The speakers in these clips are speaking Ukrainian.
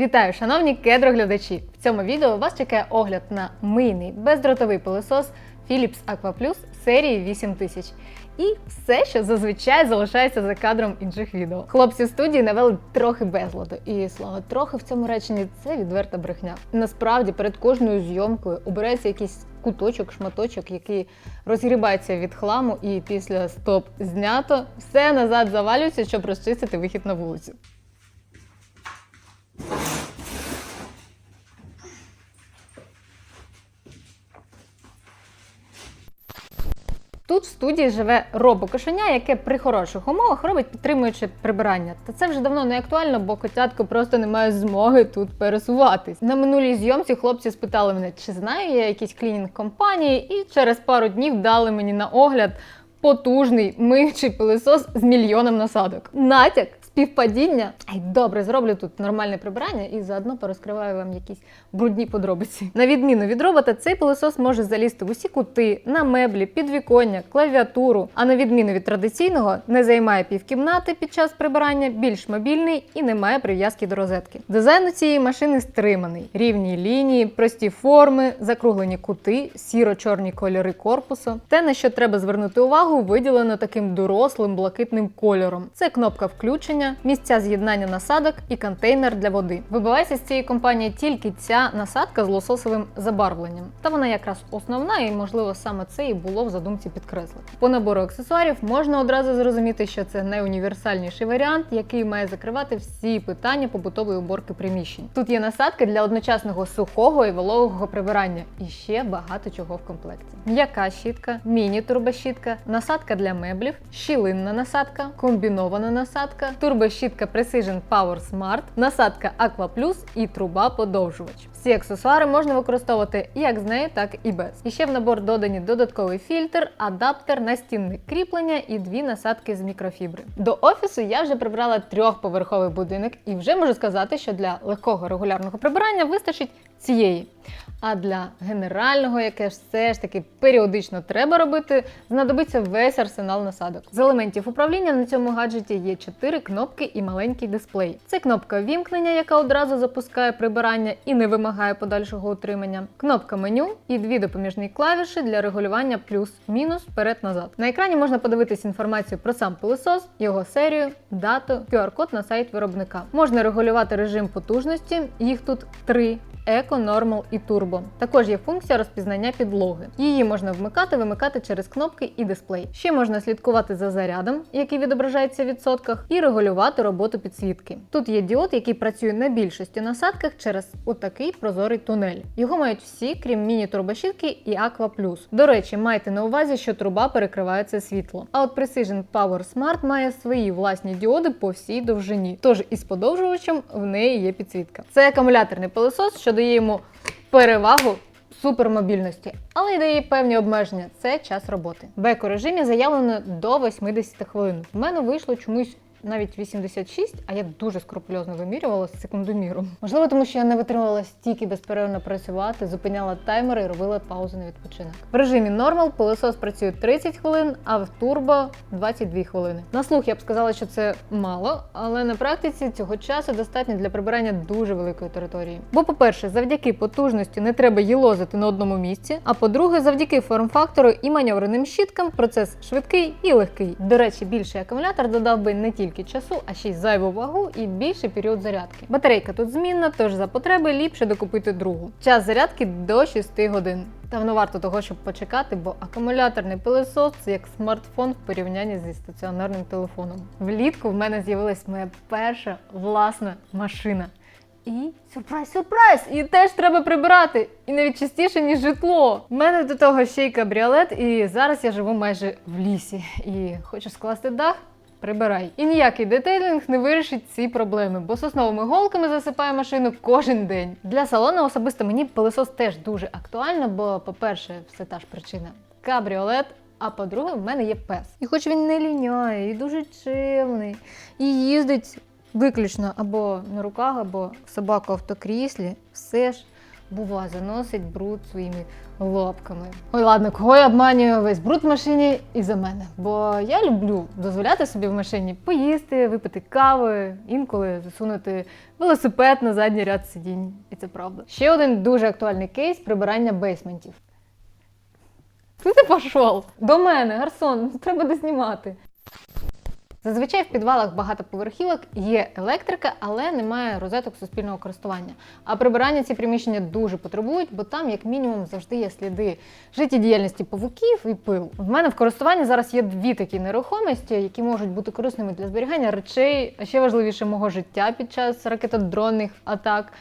Вітаю, шановні кедроглядачі! В цьому відео вас чекає огляд на мийний бездротовий пилосос Philips Aqua Plus серії 8000. І все, що зазвичай залишається за кадром інших відео. Хлопці в студії навели трохи безладу. І слово трохи в цьому реченні це відверта брехня. Насправді перед кожною зйомкою обирається якийсь куточок, шматочок, який розгрібається від хламу, і після стоп знято все назад завалюється, щоб розчистити вихід на вулицю. Тут в студії живе робокошеня, яке при хороших умовах робить підтримуючи прибирання. Та це вже давно не актуально, бо котятко просто не має змоги тут пересуватись. На минулій зйомці хлопці спитали мене, чи знаю я якісь клінінг компанії, і через пару днів дали мені на огляд потужний миючий пилисос з мільйоном насадок. Натяк. Співпадіння. Ай, добре, зроблю тут нормальне прибирання і заодно порозкриваю вам якісь брудні подробиці. На відміну від робота, цей пилосос може залізти в усі кути, на меблі, підвіконня, клавіатуру. А на відміну від традиційного, не займає півкімнати під час прибирання, більш мобільний і не має прив'язки до розетки. Дизайн у цієї машини стриманий: рівні лінії, прості форми, закруглені кути, сіро-чорні кольори корпусу. Те, на що треба звернути увагу, виділено таким дорослим блакитним кольором. Це кнопка включення, місця з'єднання насадок і контейнер для води. Вибивається з цієї компанії тільки ця насадка з лососовим забарвленням. Та вона якраз основна, і можливо саме це і було в задумці підкреслити. По набору аксесуарів можна одразу зрозуміти, що це найуніверсальніший варіант, який має закривати всі питання побутової уборки приміщень. Тут є насадка для одночасного сухого і вологого прибирання, і ще багато чого в комплекті. М'яка щітка, міні-турбощітка, насадка для меблів, щілинна насадка, комбінована насадка, турбощітка Precision Power Smart, насадка Aqua Plus і труба подовжувач. Всі аксесуари можна використовувати як з нею, так і без. І ще в набор додані додатковий фільтр, адаптер, настінне кріплення і дві насадки з мікрофібри. До офісу я вже прибрала трьохповерховий будинок і вже можу сказати, що для легкого регулярного прибирання вистачить цієї. А для генерального, яке ж все ж таки періодично треба робити, знадобиться весь арсенал насадок. З елементів управління на цьому гаджеті є 4 кнопки і маленький дисплей. Це кнопка вімкнення, яка одразу запускає прибирання і не вимагає подальшого утримання. Кнопка меню і дві допоміжні клавіші для регулювання плюс-мінус вперед-назад. На екрані можна подивитись інформацію про сам пилосос, його серію, дату, QR-код на сайт виробника. Можна регулювати режим потужності, їх тут три. Еко, Нормал і Турбо. Також є функція розпізнання підлоги. Її можна вмикати, вимикати через кнопки і дисплей. Ще можна слідкувати за зарядом, який відображається в відсотках, і регулювати роботу підсвітки. Тут є діод, який працює на більшості насадках через отакий прозорий тунель. Його мають всі, крім міні-турбощітки і Aqua Plus. До речі, майте на увазі, що труба перекриває це світло. А от Precision Power Smart має свої власні діоди по всій довжині. Тож із подовжувачем в неї є підсвітка. Це акумуляторний пилосос, що дає йому перевагу супермобільності, але й дає певні обмеження. Це час роботи. В еко-режимі заявлено до 80 хвилин. В мене вийшло чомусь. Навіть 86, а я дуже скрупульозно вимірювала з секундоміром. Можливо, тому що я не витримувала стільки безперервно працювати, зупиняла таймери і робила паузу на відпочинок. В режимі нормал пилосос працює 30 хвилин, а в турбо 22 хвилини. На слух я б сказала, що це мало, але на практиці цього часу достатньо для прибирання дуже великої території. Бо, по-перше, завдяки потужності не треба їлозити на одному місці. А по-друге, завдяки форм-фактору і маневреним щіткам процес швидкий і легкий. До речі, більший акумулятор додав би не тільки часу, а ще й зайву вагу і більший період зарядки. Батарейка тут змінна, тож за потреби ліпше докупити другу. Час зарядки до 6 годин. Давно варто того, щоб почекати, бо акумуляторний пилосос це як смартфон в порівнянні зі стаціонарним телефоном. Влітку в мене з'явилась моя перша власна машина. І сюрприз, сюрприз! І теж треба прибирати. І навіть частіше, ніж житло. У мене до того ще й кабріолет, і зараз я живу майже в лісі. І хочу скласти дах. Прибирай. І ніякий детейлінг не вирішить ці проблеми, бо сосновими голками засипає машину кожен день. Для салону особисто мені пилосос теж дуже актуально, бо, по-перше, все та ж причина кабріолет. А по-друге, в мене є пес. І хоч він не ліняє, і дуже чимний, і їздить виключно або на руках, або собака в автокріслі, все ж бува, заносить бруд своїми лапками. Ой, ладно, кого я обманюю весь бруд в машині і за мене. Бо я люблю дозволяти собі в машині поїсти, випити кави, інколи засунути велосипед на задній ряд сидінь. І це правда. Ще один дуже актуальний кейс прибирання бейсментів. Ти пішов? До мене, Гарсон, треба дознімати. Зазвичай в підвалах багатоповерхівок є електрика, але немає розеток суспільного користування. А прибирання ці приміщення дуже потребують, бо там, як мінімум, завжди є сліди життєдіяльності павуків і пил. В мене в користуванні зараз є дві такі нерухомості, які можуть бути корисними для зберігання речей, а ще важливіше мого життя під час ракетодронних атак.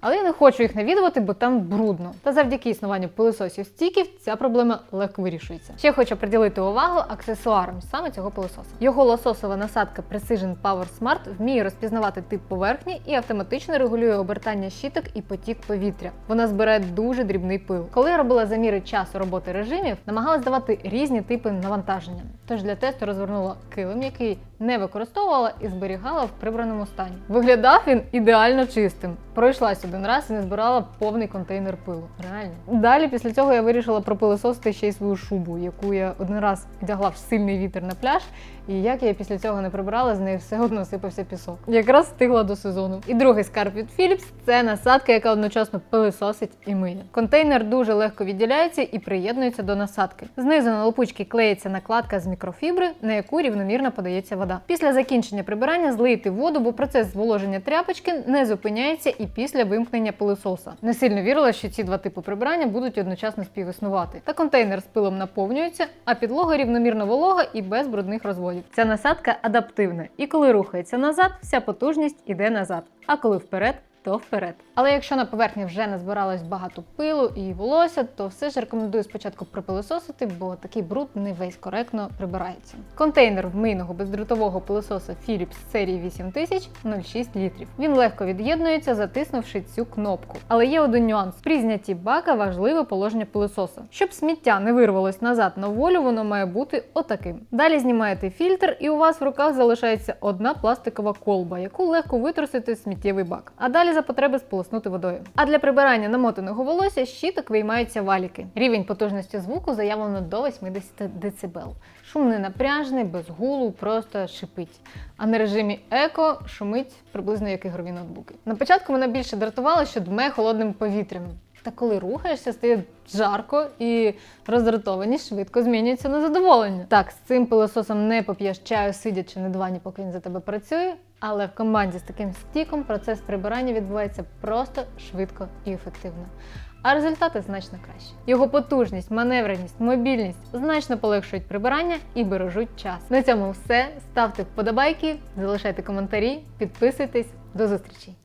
Але я не хочу їх навідувати, бо там брудно. Та завдяки існуванню пилососів стіків ця проблема легко вирішується. Ще хочу приділити увагу аксесуарам саме цього пилососа. Його лососова насадка Precision Power Smart вміє розпізнавати тип поверхні і автоматично регулює обертання щіток і потік повітря. Вона збирає дуже дрібний пил. Коли я робила заміри часу роботи режимів, намагалась давати різні типи навантаження. Тож для тесту розвернула килим, який не використовувала і зберігала в прибраному стані. Виглядав він ідеально чистим. Пройшлась один раз і не збирала повний контейнер пилу. Реально. Далі після цього я вирішила пропилисосити ще й свою шубу, яку я один раз вдягла в сильний вітер на пляж. І як я після цього не прибирала, з неї все одно сипався пісок. Якраз встигла до сезону. І другий скарб від Philips – це насадка, яка одночасно пилисосить і миє. Контейнер дуже легко відділяється і приєднується до насадки. Знизу на лопучки клеїться накладка з мікрофібри, на яку рівномірно подається вода. Після закінчення прибирання злийте воду, бо процес зволоження тряпочки не зупиняється і після вимкнення пилисоса. Не сильно вірила, що ці два типи прибирання будуть одночасно співіснувати. Та контейнер з пилом наповнюється, а підлога рівномірно волога і без брудних розводів. Ця насадка адаптивна, і коли рухається назад, вся потужність іде назад. А коли вперед, то вперед. Але якщо на поверхні вже назбиралось багато пилу і волосся, то все ж рекомендую спочатку пропилисосити, бо такий бруд не весь коректно прибирається. Контейнер вмийного бездротового пилососа Philips серії 8000 0,6 літрів. Він легко від'єднується, затиснувши цю кнопку. Але є один нюанс: при знятті бака важливе положення пилососа. Щоб сміття не вирвалось назад на волю, воно має бути отаким. Далі знімаєте фільтр, і у вас в руках залишається одна пластикова колба, яку легко витрусити сміттєвий бак. А далі за потреби сполоснути водою. А для прибирання намотаного волосся щіток виймаються валіки. Рівень потужності звуку заявлено до 80 дБ. Шум не напряжний, без гулу, просто шипить. А на режимі еко шумить приблизно як ігрові ноутбуки. На початку мене більше дратувало, що дме холодним повітрям. Та коли рухаєшся, стає жарко і роздратованість швидко змінюється на задоволення. Так, з цим пилососом не поп'єш чаю, сидячи на дивані, поки він за тебе працює. Але в команді з таким стіком процес прибирання відбувається просто швидко і ефективно. А результати значно кращі. Його потужність, маневреність, мобільність значно полегшують прибирання і бережуть час. На цьому все. Ставте вподобайки, залишайте коментарі, підписуйтесь. До зустрічі!